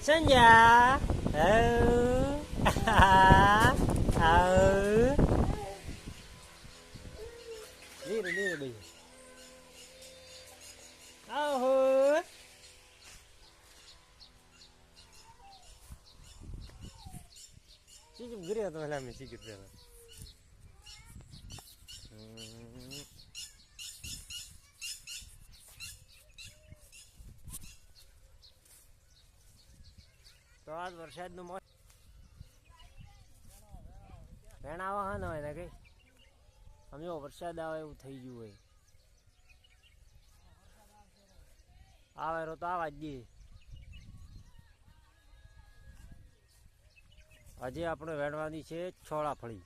Senja. Halo. Halo. Lira, lira, ini, Halo. Sigit gede atau lama sigit dalam? તો આજ વરસાદનું મોસમ વેણાવા હા ના હોય ને કઈ? સમજો વરસાદ આવે એવું થઈ ગયું હોય. આવે તો આવા જ દે. આજે આપણે વેણવાની છે છોળાફળી.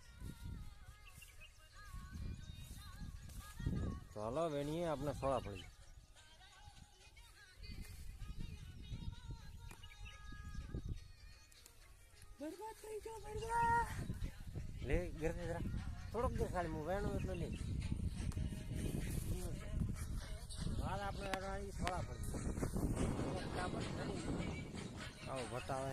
ચાલો વેણીએ આપણે છોળા બરબાદ થઈ ગયો બરબાદ લે ગરને જરા થોડોક દે ખાલી હું વેણું એટલો લે. હાલ આપણે વેણવાની થોડા પડી આવો બતાવે.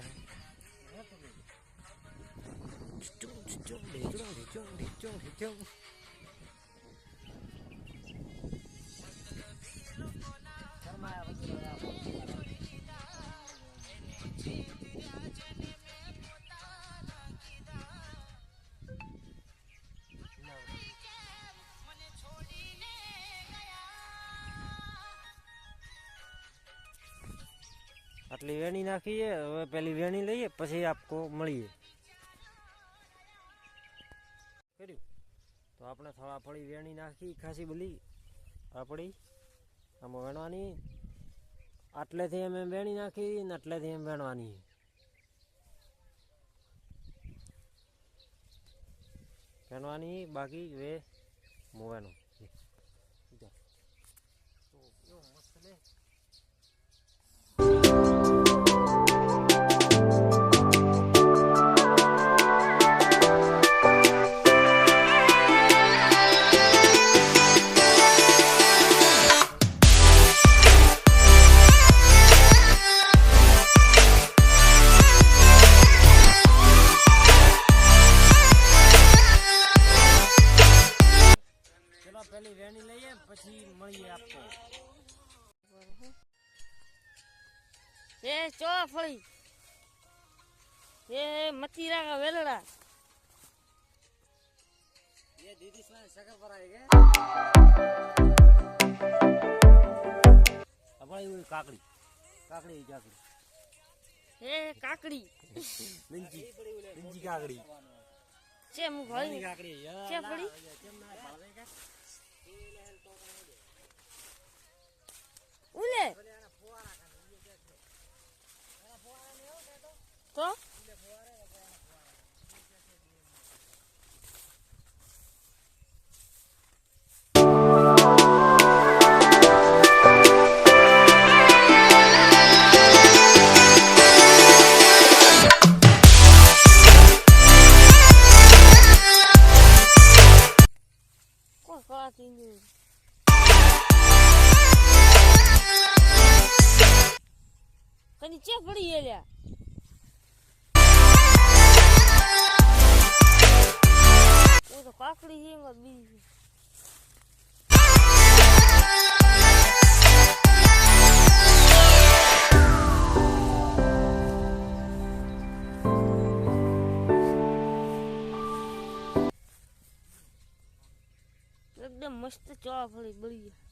આટલી વેણી નાખીએ, હવે પેલી વેણી લઈએ, પછી આપકો મળીએ. કર્યું? તો આપણે થોડા ફળી વેણી નાખી, ખાસી બધી. આપણી આમાં વેણવાની. આટલેથી એમ વેણી નાખી ને આટલેથી એમ વેણવાની. વેણવાની, બાકી વે, મોવાનો. પછી મળીએ આપકો એ ચોળા ફળી એ મતીરા કા વેલડા ये दीदी इसमें शक्कर पर आएगा हमारी वो काकड़ी काकड़ी काकड़ी એ કાકડી लिंजी लिंजी काकड़ी છે હું ભાઈ काकड़ी यार છે પડી કની ચે પડી તો કાકડી છે બીજી એકદમ મસ્ત ચોળા ફળી બળી ગયા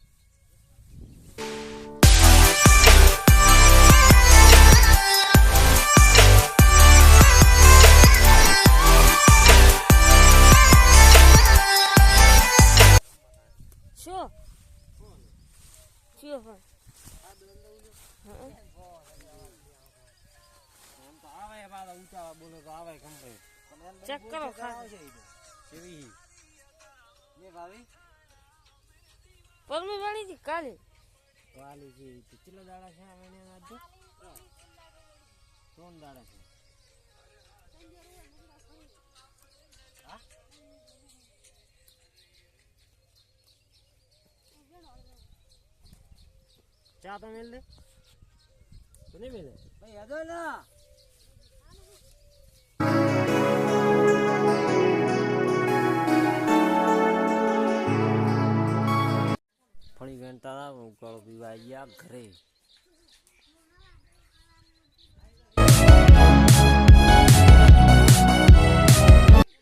ચેક કરો કેવી ને ભાવી પરમી વાણી જી કાલે કાલે જી કેટલા દાડા છે આ મહિને ત્રણ દાડા છે નહીં મિલે? ભાઈ હદો ના. ફળી વેણતા હતા ઉકાળો પીવા આવી ગયા ઘરે.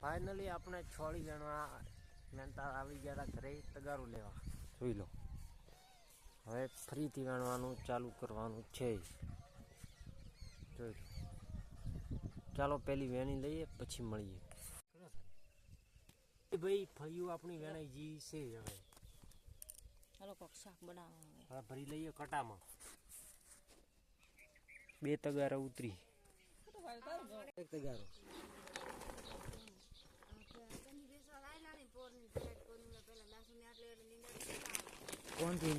ફાઇનલી આપણે છોડી વેણવા વેણતા આવી ગયા હતા ઘરે તગારું લેવા. જોઈ લો. હવે ફરીથી વણવાનું ચાલુ કરવાનું છે. જોઈ ચાલો પેલી વેણી લઈએ પછી મળીએ. એ ભાઈ ફળિયું આપણી વેણાઈ જી છે હવે. ચાલો કોક શાક બનાવવા હવે હવે ભરી લઈએ કટામાં. બે તગારા ઉતરી. એક તગારો. કોણથી